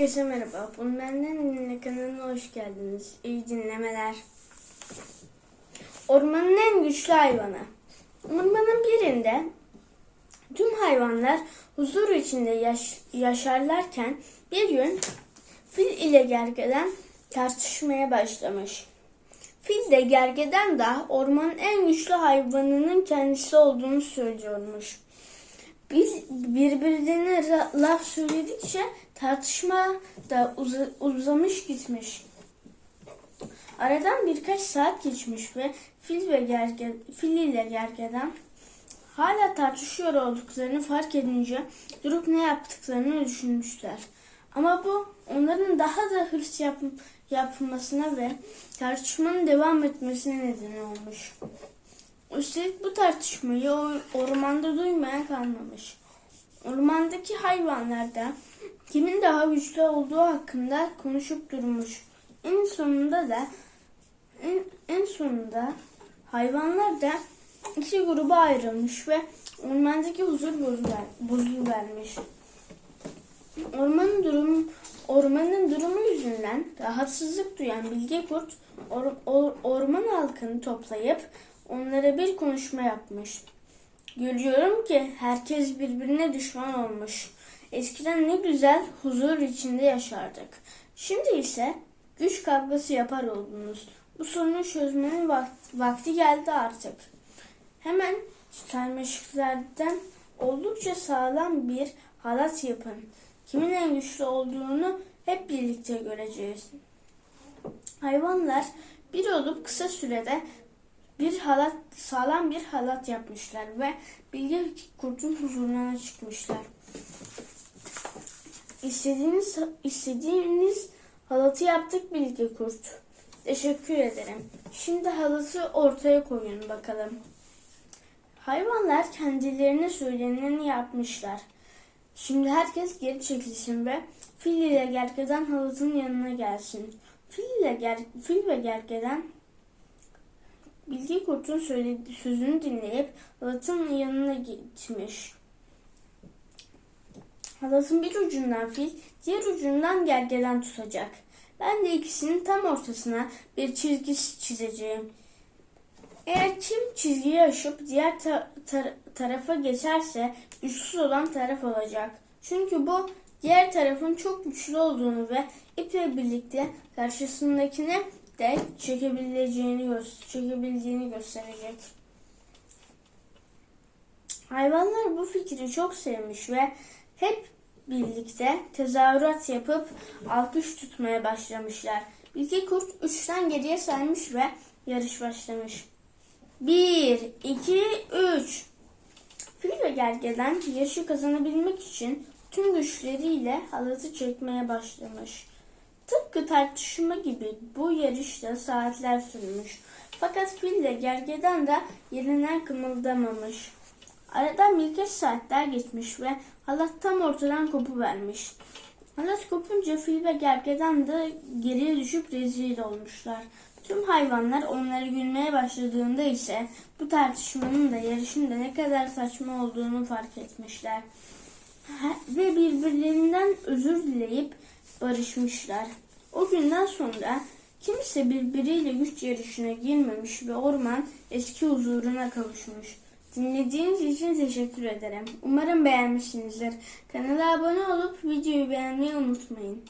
Herkese merhaba. Bunun benden dinle kanalına hoş geldiniz. İyi dinlemeler. Ormanın en güçlü hayvanı. Ormanın birinde tüm hayvanlar huzur içinde yaş- yaşarlarken bir gün fil ile gergeden tartışmaya başlamış. Fil de gergeden de ormanın en güçlü hayvanının kendisi olduğunu söylüyormuş. Bir, birbirlerine laf söyledikçe tartışma da uza- uzamış gitmiş. Aradan birkaç saat geçmiş ve fil ve gerge, fil ile gergeden hala tartışıyor olduklarını fark edince durup ne yaptıklarını düşünmüşler. Ama bu onların daha da hırs yap, yapmasına ve tartışmanın devam etmesine neden olmuş. Üstelik bu tartışmayı ormanda duymayan kalmamış. Ormandaki hayvanlar da kimin daha güçlü olduğu hakkında konuşup durmuş. En sonunda da en, en sonunda hayvanlar da iki gruba ayrılmış ve ormandaki huzur bozuver, bozuluvermiş. Ormanın durumu ormanın durumu yüzünden rahatsızlık duyan Bilge Kurt or- or- orman halkını toplayıp onlara bir konuşma yapmış. Görüyorum ki herkes birbirine düşman olmuş. Eskiden ne güzel huzur içinde yaşardık. Şimdi ise güç kavgası yapar oldunuz. Bu sorunu çözmenin vak- vakti geldi artık. Hemen sarmaşıklardan oldukça sağlam bir halat yapın. Kimin en güçlü olduğunu hep birlikte göreceğiz. Hayvanlar bir olup kısa sürede bir halat sağlam bir halat yapmışlar ve bilge kurtun huzuruna çıkmışlar. İstediğiniz istediğiniz halatı yaptık bilge kurt. Teşekkür ederim. Şimdi halatı ortaya koyun bakalım. Hayvanlar kendilerine söyleneni yapmışlar. Şimdi herkes geri çekilsin ve fil ile gergeden halatın yanına gelsin. Fil ile ger fil ve gergeden Bilgi Kurt'un söylediği sözünü dinleyip halatın yanına gitmiş. Halatın bir ucundan fil, diğer ucundan gergeden tutacak. Ben de ikisinin tam ortasına bir çizgi çizeceğim. Eğer kim çizgiyi aşıp diğer ta- tar- tarafa geçerse güçsüz olan taraf olacak. Çünkü bu diğer tarafın çok güçlü olduğunu ve iple birlikte karşısındakine de çekebileceğini gö- çekebildiğini gösterecek. Hayvanlar bu fikri çok sevmiş ve hep birlikte tezahürat yapıp alkış tutmaya başlamışlar. Bilge Kurt üçten geriye saymış ve yarış başlamış. Bir, iki, üç. Fil ve gergeden yarışı kazanabilmek için tüm güçleriyle halatı çekmeye başlamış. Tıpkı tartışma gibi bu yarışta saatler sürmüş. Fakat fil ile gergeden de yerinden kımıldamamış. Aradan birkaç saatler geçmiş ve halat tam ortadan kopuvermiş. Halat kopunca fil ve gergeden de geriye düşüp rezil olmuşlar. Tüm hayvanlar onları gülmeye başladığında ise bu tartışmanın da yarışın da ne kadar saçma olduğunu fark etmişler. Ve birbirlerinden özür dileyip barışmışlar. O günden sonra kimse birbiriyle güç yarışına girmemiş ve orman eski huzuruna kavuşmuş. Dinlediğiniz için teşekkür ederim. Umarım beğenmişsinizdir. Kanala abone olup videoyu beğenmeyi unutmayın.